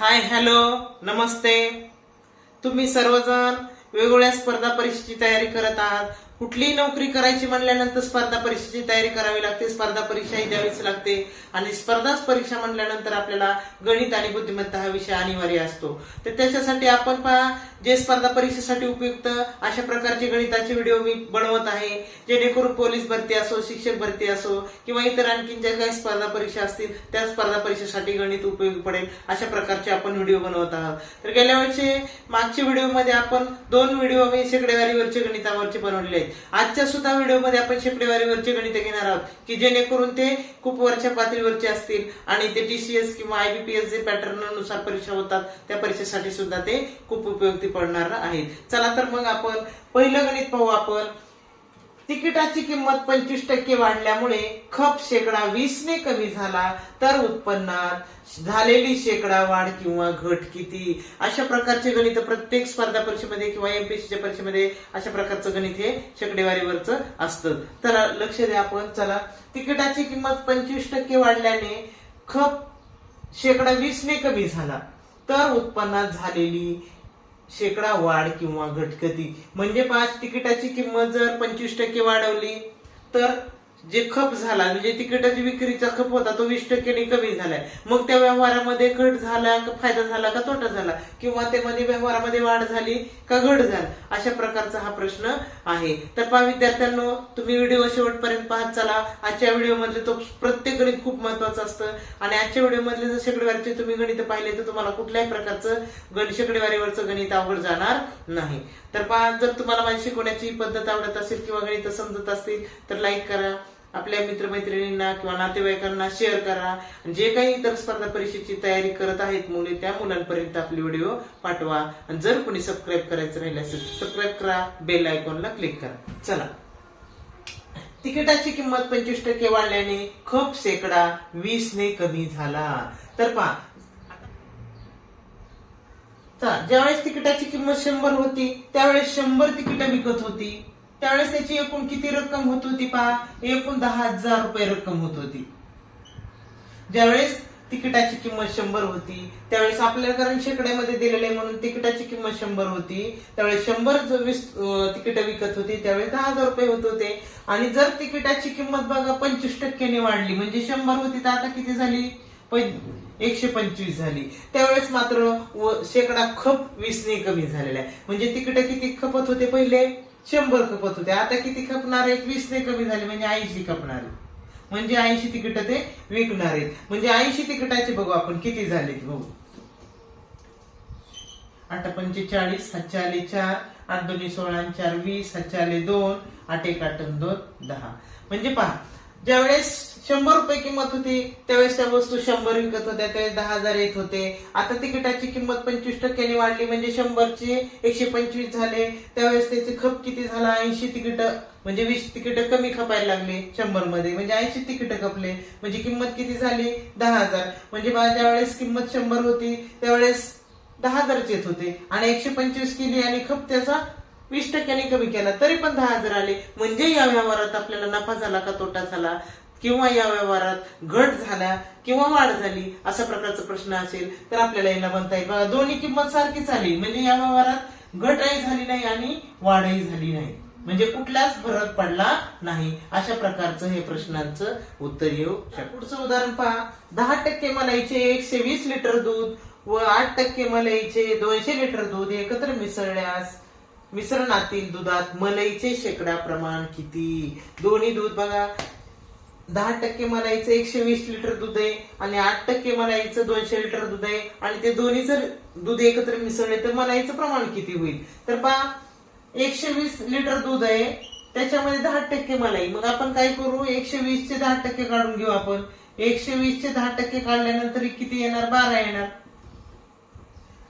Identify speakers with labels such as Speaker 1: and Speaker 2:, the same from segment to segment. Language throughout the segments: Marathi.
Speaker 1: हाय हॅलो नमस्ते. तुम्ही सर्वजण वेगवेगळ्या स्पर्धा परीक्षेची तयारी करत आहात. कुठलीही नोकरी करायची म्हणल्यानंतर स्पर्धा परीक्षेची तयारी करावी लागते स्पर्धा परीक्षाही द्यावीच लागते आणि स्पर्धा परीक्षा म्हणल्यानंतर आपल्याला गणित आणि बुद्धिमत्ता हा विषय अनिवार्य असतो. तर त्याच्यासाठी आपण पहा जे स्पर्धा परीक्षेसाठी उपयुक्त अशा प्रकारचे गणिताचे व्हिडिओ मी बनवत आहे जेणेकरून पोलीस भरती असो शिक्षक भरती असो किंवा इतर आणखीन ज्या काही स्पर्धा परीक्षा असतील त्या स्पर्धा परीक्षेसाठी गणित उपयोगी पडेल अशा प्रकारचे आपण व्हिडिओ बनवत आहोत. तर गेल्या वेळचे मागच्या व्हिडिओमध्ये आपण दोन व्हिडिओ मी शेकडेवारीवरचे गणितावरचे बनवलेले आहेत. आजच्या सुद्धा व्हिडिओमध्ये आपण शेकडेवारीवरचे गणित घेणार आहोत की जेणेकरून ते खूप वरच्या पातळीवरचे असतील आणि ते टीसीएस किंवा आयबीपीएस जे पॅटर्ननुसार परीक्षा होतात त्या परीक्षेसाठी सुद्धा ते खूप उपयोगी पडणार आहेत. चला तर मग आपण पहिलं गणित पाहू आपण. तिकिटाची किंमत पंचवीस टक्के वाढल्यामुळे खप शेकडा वीसने कमी झाला तर उत्पन्नात झालेली शेकडा वाढ किंवा घट किती? अशा प्रकारचे गणित प्रत्येक स्पर्धा परीक्षेमध्ये किंवा एमपीएससीच्या परीक्षेमध्ये अशा प्रकारचं गणित हे शेकडेवारीवरचं असतं. तर लक्ष द्या आपण. चला. तिकिटाची किंमत पंचवीस टक्के वाढल्याने खप शेकडा वीसने कमी झाला. तर उत्पन्नात झालेली शेकडा वाढ किंवा घटकती म्हणजे पाच तिकिटाची किंमत जर पंचवीस टक्के वाढवली तर जे खप झाला म्हणजे तिकिटाची विक्रीचा खप होता तो वीस टक्क्यांनी कमी झालाय. मग त्या व्यवहारामध्ये घट झाला का फायदा झाला का तोटा झाला? किंवा त्यामध्ये व्यवहारामध्ये वाढ झाली का घट झाला? अशा प्रकारचा हा प्रश्न आहे. तर पहा विद्यार्थ्यांनो तुम्ही व्हिडिओ शेवटपर्यंत पाहत चला. आजच्या व्हिडिओमधले तो प्रत्येक गणित खूप महत्वाचं असतं. आणि आजच्या व्हिडिओमधले जर शेकडेवारीचे तुम्ही गणित पाहिले तर तुम्हाला कुठल्याही प्रकारचं गणित शेकडेवारीवरचं गणित अवघड जाणार नाही. तर पहा जर तुम्हाला माझी शिकवण्याची पद्धत आवडत असेल किंवा गणित समजत असतील तर लाईक करा. आपल्या मित्रमैत्रिणींना किंवा नातेवाईकांना शेअर करा. जे काही इतर स्पर्धा परीक्षेची तयारी करत आहेत मुले त्या मुलांपर्यंत आपले व्हिडिओ पाठवा. आणि जर कोणी सबस्क्राईब करायचं राहिलं असेल सबस्क्राईब करा. बेल आयकॉनला क्लिक करा. चला. तिकिटाची किंमत पंचवीस टक्के वाढल्याने खप शेकडा वीस ने कमी झाला. तर पहा. ज्यावेळेस तिकिटाची किंमत शंभर होती त्यावेळेस शंभर तिकीट विकत होती. त्यावेळेस त्याची एकूण किती रक्कम होत होती पहा? एकूण दहा हजार रुपये रक्कम होत होती. ज्यावेळेस तिकिटाची किंमत शंभर होती त्यावेळेस आपल्याला कारण शेकड्यामध्ये दिलेले म्हणून तिकिटाची किंमत शंभर होती. त्यावेळेस शंभर तिकीट विकत होती त्यावेळेस दहा हजार रुपये होत होते. आणि जर तिकिटाची किंमत बघा पंचवीस टक्क्याने वाढली. म्हणजे शंभर होती तर आता किती झाली? एकशे पंचवीस झाली. त्यावेळेस मात्र शेकडा खप वीसने कमी झालेला आहे. म्हणजे तिकीट किती खपत होते पहिले? शंभर खपत होते. आता किती खपणार आहेत? वीसने कमी झाले म्हणजे ऐंशी खपणार आहेत. म्हणजे ऐंशी तिकीट ते विकणार आहेत. म्हणजे ऐंशी तिकिटाचे बघू आपण किती झाले बघू. आठ पंचेचाळीस हातचे आले चार आठ दोन्ही सोळा चार वीस हातचे आले दोन आठ एक आठ दोन दहा. म्हणजे पहा ज्यावेळेस शंभर रुपये किंमत होती त्यावेळेस त्या वस्तू शंभर विकत होत्या त्यावेळेस दहा हजार येत होते. आता तिकिटाची किंमत पंचवीस टक्क्याने वाढली म्हणजे शंभरचे एकशे पंचवीस झाले. त्यावेळेस त्याचे खप किती झाला? ऐंशी तिकीट म्हणजे वीस तिकीट कमी खपायला लागले शंभरमध्ये म्हणजे ऐंशी तिकीट खपले. म्हणजे किंमत किती झाली? दहा हजार. म्हणजे बा ज्यावेळेस किंमत शंभर होती त्यावेळेस दहा हजारच येत होते. आणि एकशे पंचवीस केली आणि खप त्याचा वीस टक्क्याने कमी केला तरी पण दहा हजार आले. म्हणजे या व्यवहारात आपल्याला नफा झाला का तोटा झाला? किंवा या व्यवहारात घट झाला किंवा वाढ झाली? अशा प्रकारचा प्रश्न असेल तर आपल्याला याला म्हणता येईल. बघा दोन्ही किंमत सारखीच आली. म्हणजे या व्यवहारात घटही झाली नाही आणि वाढही झाली नाही. म्हणजे कुठलाच फरक पडला नाही. अशा प्रकारचं हे प्रश्नांचं उत्तर येऊ पुढचं उदाहरण पहा. दहा टक्के मलाईचे एकशे वीस लिटर दूध व आठ टक्के मलाईचे दोनशे लिटर दूध एकत्र मिसळल्यास मिश्रणातील दुधात मलईचे शेकडा प्रमाण किती? दोन्ही दूध बघा. दहा टक्के मलाईचं एकशे वीस लिटर दूध आहे आणि आठ टक्के मलाईचं दोनशे लिटर दूध आहे. आणि ते दोन्ही जर दूध एकत्र मिसळले तर मलाईचं प्रमाण किती होईल? तर पहा एकशे वीस लिटर दूध आहे. त्याच्यामध्ये दहा टक्के मलाई. मग आपण काय करू? एकशे वीस चे दहा टक्के काढून घेऊ आपण. एकशे वीस चे दहा टक्के काढल्यानंतर किती येणार? बारा येणार.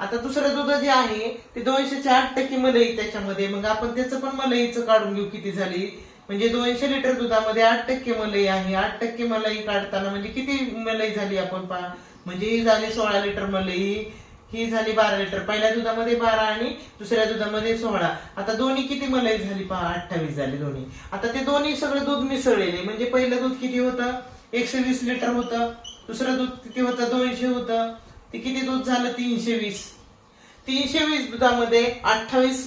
Speaker 1: आता दुसरं दूध जे आहे ते दोनशे आठ टक्के मलई त्याच्यामध्ये. मग आपण त्याचं पण मलईचं काढून घेऊ किती झाली? म्हणजे दोनशे लिटर दुधामध्ये आठ टक्के मलई आहे. आठ टक्के मलई काढताना म्हणजे किती मलई झाली आपण पहा? म्हणजे ही झाली सोळा लिटर मलई ही झाली बारा लिटर. पहिल्या दुधामध्ये बारा आणि दुसऱ्या दुधामध्ये सोळा. आता दोन्ही किती मलई झाली पहा? अठ्ठावीस झाली दोन्ही. आता ते दोन्ही सगळं दूध मिसळलेले म्हणजे पहिलं दूध किती होतं? एकशे वीस लिटर होतं. दुसरं दूध किती होतं? दोनशे होतं. ते किती दूध झालं? तीनशे वीस. तीनशे वीस दुधामध्ये अठ्ठावीस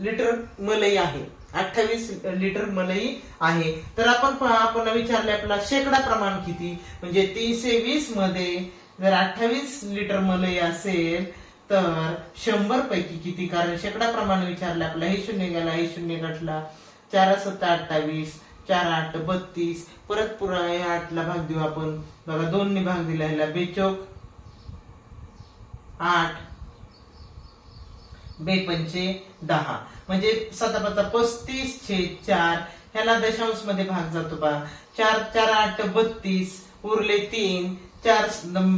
Speaker 1: लिटर मलई आहे. अठ्ठावीस लिटर मलई आहे. तर आपण आपण विचारले आपला शेकडा प्रमाण किती? म्हणजे तीनशे वीसमध्ये जर अठ्ठावीस लिटर मलई असेल तर शंभर पैकी किती? कारण शेकडा प्रमाण विचारलं आपला. हे शून्य गेला हे शून्य घटला चार सत्ता अठ्ठावीस चार आठ बत्तीस. परत पुरा या आठला भाग देऊ आपण. बघा दोन ने भाग दिला ह्याला बेचोक. आठ. बेपंचे दहा. म्हणजे सतापाचा पस्तीस छे चार. ह्याला दशांशमध्ये भाग जातो बा. चार चार आठ बत्तीस. उरले तीन. चार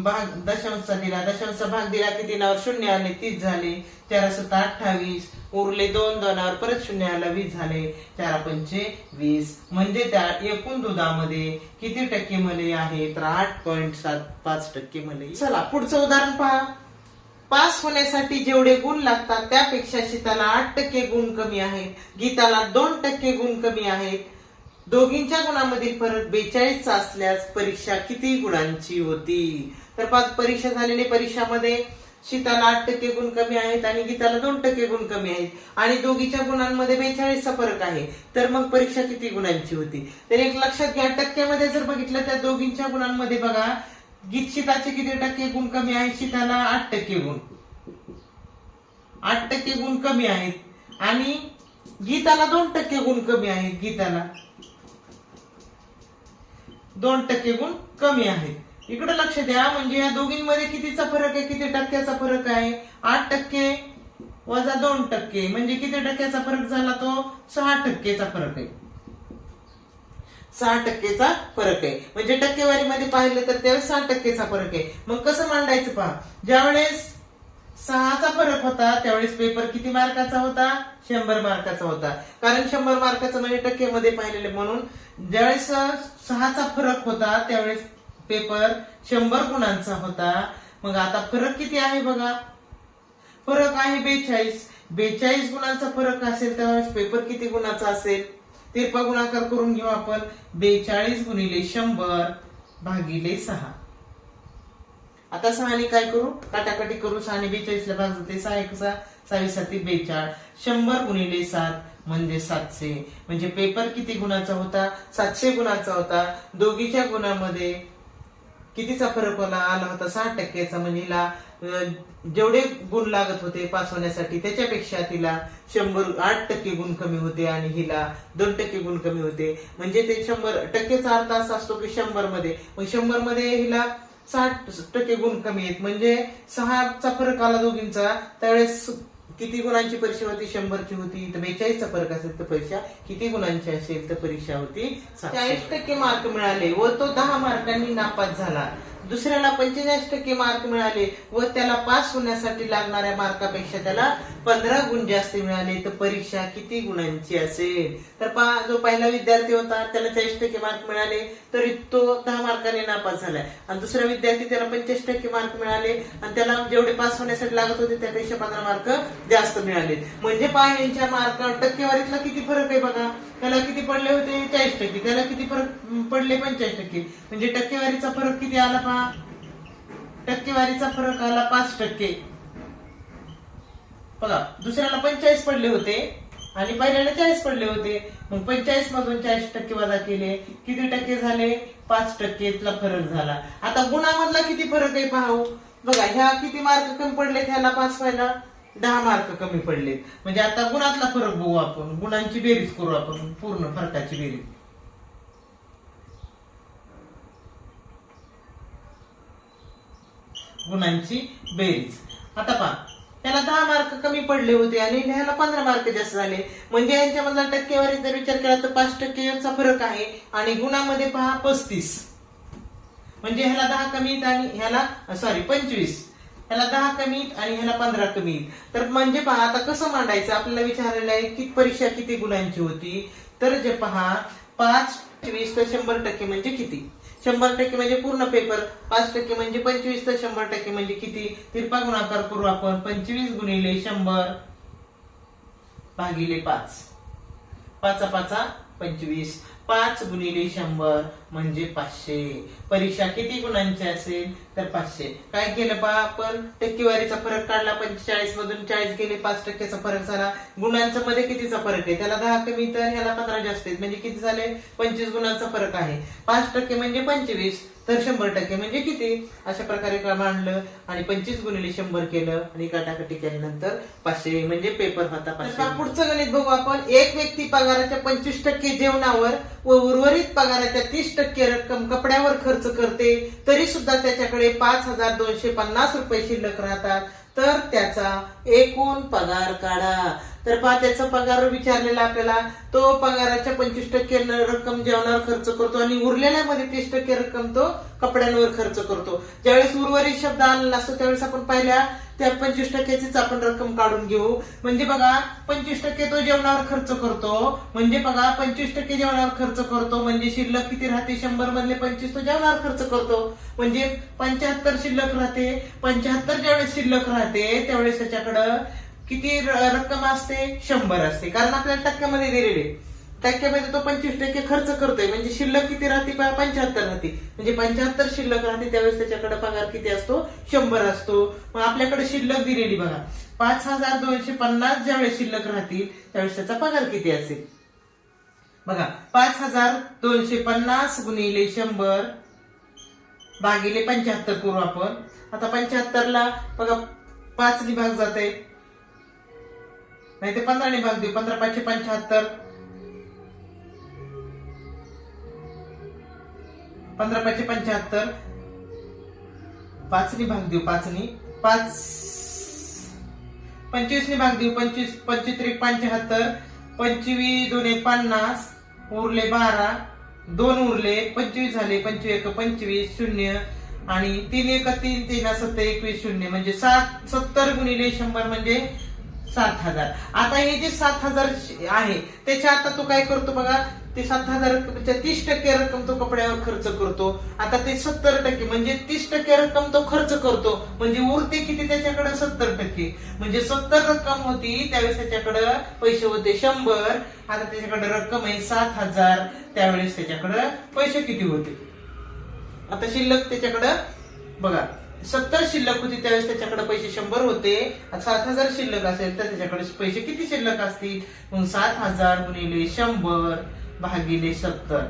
Speaker 1: भाग दशांशचा दिला. दशांशचा भाग दिला की तीनावर शून्य आले तीस झाले. चार सत्ता अठ्ठावीस. उरले दोन दोनावर परत शून्य आला वीस झाले. चार पंचे वीस. म्हणजे त्या एकूण दुधामध्ये किती टक्के मले आहे? तर आठ पॉईंट सात पाच टक्के मले चला पुढचं उदाहरण पहा. पास होण्यासाठी जेवढे गुण लागतात त्यापेक्षा शीताला आठ टक्के गुण कमी आहेत. गीताला दोन टक्के गुण कमी आहेत. दोघींच्या गुणामधील फरक बेचाळीस असल्यास परीक्षा किती गुणांची होती? तर पाच परीक्षा झालेली परीक्षामध्ये शीताला आठ टक्के गुण कमी आहेत आणि गीताला दोन टक्के गुण कमी आहेत. आणि दोघीच्या गुणांमध्ये बेचाळीसचा फरक आहे. तर मग परीक्षा किती गुणांची होती? तर एक लक्षात घ्या टक्क्यामध्ये जर बघितलं त्या दोघींच्या गुणांमध्ये बघा गीत शिताचे किती टक्के गुण कमी आहेत? शिताला आठ टक्के गुण. आठ टक्के गुण कमी आहेत. आणि गीताला दोन टक्के गुण कमी आहेत गीताला. दोन टक्के गुण कमी आहेत. इकडे लक्ष द्या म्हणजे या दोघींमध्ये कितीचा फरक आहे? किती टक्क्याचा फरक आहे? आठ टक्के वजा दोन टक्के. म्हणजे किती टक्क्याचा फरक झाला तो? सहा टक्केचा फरक आहे. सहा टक्केचा फरक आहे. म्हणजे टक्केवारीमध्ये पाहिलं तर त्यावेळेस सहा टक्केचा फरक आहे. मग कसं मांडायचं पहा. ज्यावेळेस सहाचा फरक होता त्यावेळेस पेपर किती मार्काचा होता? शंभर मार्काचा होता. कारण शंभर मार्काचा म्हणजे टक्केमध्ये पाहिलेले म्हणून. ज्यावेळेस सहाचा फरक होता त्यावेळेस पेपर शंभर गुणांचा होता. मग आता फरक किती आहे बघा. फरक आहे बेचाळीस. बेचाळीस गुणांचा फरक असेल त्यावेळेस पेपर किती गुणाचा असेल? तिरपा गुणाकार करून घेऊ आपण. बेचाळीस गुणिले शंभर भागिले सहा. आता सहाने काय करू? काटाकाटी करू. सहाने बेचाळीसला भाग जाते सहा एक सहा. सहावी साती बेचाळ. शंभर गुणिले सात म्हणजे सातशे. म्हणजे पेपर किती गुणाचा होता? सातशे गुणाचा होता. दोघीच्या गुणामध्ये कितीचा फरक होला? आला होता सहा टक्क्याचा म्हणजे हिला जेवढे गुण लागत होते पास होण्यासाठी त्याच्यापेक्षा तिला शंभर आठ टक्के गुण कमी होते आणि हिला दोन टक्के गुण कमी होते. म्हणजे ते शंभर टक्केचा अर्थ असा असतो की शंभरमध्ये मग शंभरमध्ये हिला साठ टक्के गुण कमी आहेत. म्हणजे सहाचा फरक आला दोघींचा त्यावेळेस किती गुणांची परीक्षा होती? शंभरची होती. तर बेचाळीसचा फरक असेल तर परीक्षा किती गुणांची असेल तर परीक्षा होती? चाळीस टक्के मार्क मिळाले व तो दहा मार्कांनी नापास झाला. दुसऱ्याला पंचेचाळीस टक्के मार्क मिळाले व त्याला पास होण्यासाठी लागणाऱ्या मार्कापेक्षा त्याला पंधरा गुण जास्त मिळाले. तर परीक्षा किती गुणांची असेल? तर पहा जो पहिला विद्यार्थी होता त्याला चाळीस टक्के मार्क मिळाले तरी तो दहा मार्काने नापास झालाय. आणि दुसरा विद्यार्थी त्याला पंचेचाळीस टक्के मार्क मिळाले आणि त्याला जेवढे पास होण्यासाठी लागत होते त्यापेक्षा पंधरा मार्क जास्त मिळाले. म्हणजे पहा यांच्या मार्क टक्केवारीतला किती फरक आहे बघा. त्याला किती पडले होते? चाळीस टक्के. त्याला किती फरक पडले पंचेचाळीस टक्के. म्हणजे टक्केवारीचा फरक किती आला टक्केवारीचा फरक आला पाच टक्के. बघा दुसऱ्याला पंचेचाळीस पडले होते आणि पहिल्याला चाळीस पडले होते. मग पंचेचाळीस मधून चाळीस टक्के वजा केले. किती टक्के झाले? पाच टक्केतला फरक झाला. आता गुणामधला किती फरक आहे पाहू. बघा ह्या किती मार्क कमी पडलेत? ह्याला पास व्हायला दहा मार्क कमी पडलेत. म्हणजे आता गुणातला फरक बघू आपण. गुणांची बेरीज करू आपण. पूर्ण फरकाची बेरीज. गुणांची बेरीज. आता पहा त्याला दहा मार्क कमी पडले होते आणि ह्याला पंधरा मार्क जास्त झाले. म्हणजे यांच्यामधला टक्केवारी जर विचार केला तर पाच टक्केचा फरक आहे आणि गुणामध्ये पहा पस्तीस. म्हणजे ह्याला दहा कमी आणि ह्याला सॉरी पंचवीस. ह्याला दहा कमी आणि ह्याला पंधरा कमी तर म्हणजे पहा आता कसं मांडायचं? आपल्याला विचारलेलं आहे की परीक्षा किती गुणांची होती? तर जे पहा पाच वीस तर शंभर टक्के म्हणजे किती? शंभर टक्के म्हणजे पूर्ण पेपर पाच टक्के म्हणजे पंचवीस तर शंभर टक्के म्हणजे किती? तिरपा गुणाकार करू आपण. पंचवीस गुणिले शंभर भागिले पाच. पाचा पाचा पंचवीस. पाच गुणिले शंभर. म्हणजे पाचशे. परीक्षा किती गुणांची असेल? तर पाचशे. काय केलं पहा आपण? टक्केवारीचा फरक काढला पंचेचाळीस मधून चाळीस गेले पाच टक्क्याचा फरक झाला. गुणांचा मध्ये कितीचा फरक आहे? त्याला दहा कमी तर ह्याला पंधरा जास्त आहेत. म्हणजे किती झाले? पंचवीस गुणांचा फरक आहे. पाच टक्के म्हणजे पंचवीस तर शंभर टक्के म्हणजे किती? अशा प्रकारे का मांडलं आणि पंचवीस गुणिले शंभर केलं आणि काटाकटी केल्यानंतर पाचशे म्हणजे पेपर होता पाचशे. पुढचं गणित बघू आपण. एक व्यक्ती पगाराच्या पंचवीस टक्के जेवणावर व उर्वरित पगाराच्या तीस टक्के टक्के रक्कम कपड्यावर खर्च करते तरी सुद्धा त्याच्याकडे पाच हजार दोनशे पन्नास रुपये शिल्लक राहतात. तर त्याचा एकूण पगार काढा. तर पहा त्याचा पगार विचारलेला आपल्याला. तो पगाराच्या पंचवीस टक्के रक्कम जेवणावर खर्च करतो आणि उरलेल्यामध्ये तीस टक्के रक्कम तो कपड्यांवर खर्च करतो. ज्यावेळेस उर्वरित शब्द आलेला असतो त्यावेळेस आपण पहिल्या त्या पंचवीस टक्क्याचीच आपण रक्कम काढून घेऊ. म्हणजे बघा पंचवीस टक्के तो जेवणावर खर्च करतो. म्हणजे बघा पंचवीस टक्के जेवणावर खर्च करतो. म्हणजे शिल्लक किती राहते? शंभर मधले पंचवीस तो जेवणावर खर्च करतो. म्हणजे पंच्याहत्तर शिल्लक राहते. पंच्याहत्तर ज्यावेळेस शिल्लक राहते त्यावेळेस त्याच्याकडं किती र- रक्कम असते? शंभर असते. कारण आपल्याला टक्क्यामध्ये दिलेले टक्क्यामध्ये तो पंचवीस टक्के खर्च करतोय. म्हणजे शिल्लक किती राहते पंच्याहत्तर राहते. म्हणजे पंच्याहत्तर शिल्लक राहते त्यावेळेस त्याच्याकडे पगार किती असतो? शंभर असतो. मग आपल्याकडे शिल्लक दिलेली बघा. पाच हजार दोनशे पन्नास ज्यावेळेस शिल्लक राहतील त्यावेळेस त्याचा पगार किती असेल? बघा. पाच हजार दोनशे पन्नास गुणिले शंभर भागिले पंच्याहत्तर करू आपण. आता पंच्याहत्तरला बघा पाच भाग जाते नाही ते पंधराने भाग देऊ पंधरा पाचशे पंच्याहत्तर. पंधरा पाचशे पंच्याहत्तर. पाचनी भाग देऊ पाचनी पाच पंचवीसनी भाग देऊ पंचवीस पंचवीस त्रिक पंच्याहत्तर पंचवीस दोन पन्नास उरले बारा दोन उरले पंचवीस झाले पंचवीस एक पंचवीस शून्य आणि तीन एक तीन तीन सत्तर एकवीस शून्य म्हणजे सात सत्तर गुणिले शंभर म्हणजे सात हजार. आता हे जे सात हजार आहे त्याच्या आता तो काय करतो बघा ते सात हजार तीस टक्के रक्कम तो कपड्यावर खर्च करतो. आता ते सत्तर टक्के म्हणजे तीस टक्के रक्कम तो खर्च करतो. म्हणजे उरते किती त्याच्याकडे? सत्तर टक्के. म्हणजे सत्तर रक्कम होती त्यावेळेस त्याच्याकडे पैसे होते शंभर. आता त्याच्याकडे रक्कम आहे सात हजार. त्यावेळेस त्याच्याकडे पैसे किती होते? आता शिल्लक त्याच्याकडे बघा. सत्तर शिल्लक होती त्यावेळेस त्याच्याकडे पैसे शंभर होते. सात हजार शिल्लक असेल तर त्याच्याकडे पैसे किती शिल्लक असतील? मग सात हजार गुणिले शंभर भागिले सत्तर.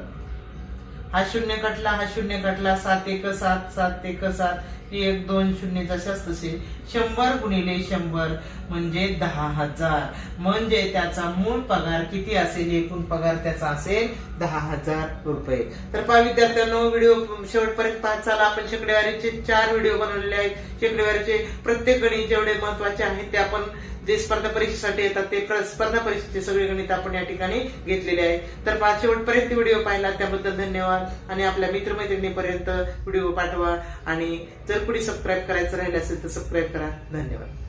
Speaker 1: हा शून्य कटला हा शून्य कटला सात एक सात सात एक सात. एक दोन शून्य जशाच तसे शंभर गुणिले शंभर म्हणजे दहा हजार. म्हणजे त्याचा मूळ पगार किती असेल? एकूण पगार त्याचा असेल दहा हजार रुपये. तर पहा विद्यार्थ्यांनो व्हिडिओ शेवटपर्यंत पाहत चाला. आपण शेकडेवारीचे चार व्हिडिओ बनवलेले आहेत. शेकडेवारीचे प्रत्येक गणित जेवढे महत्त्वाचे आहेत ते आपण जे स्पर्धा परीक्षेसाठी येतात ते स्पर्धा परीक्षेचे सगळे गणित आपण या ठिकाणी घेतलेले आहे. तर पाच शेवटपर्यंत व्हिडिओ पाहिला त्याबद्दल धन्यवाद. आणि आपल्या मित्रमैत्रिणीपर्यंत व्हिडिओ पाठवा. आणि जर कुणी सबस्क्राईब करायचं राहिलं असेल तर सबस्क्राईब करा. धन्यवाद.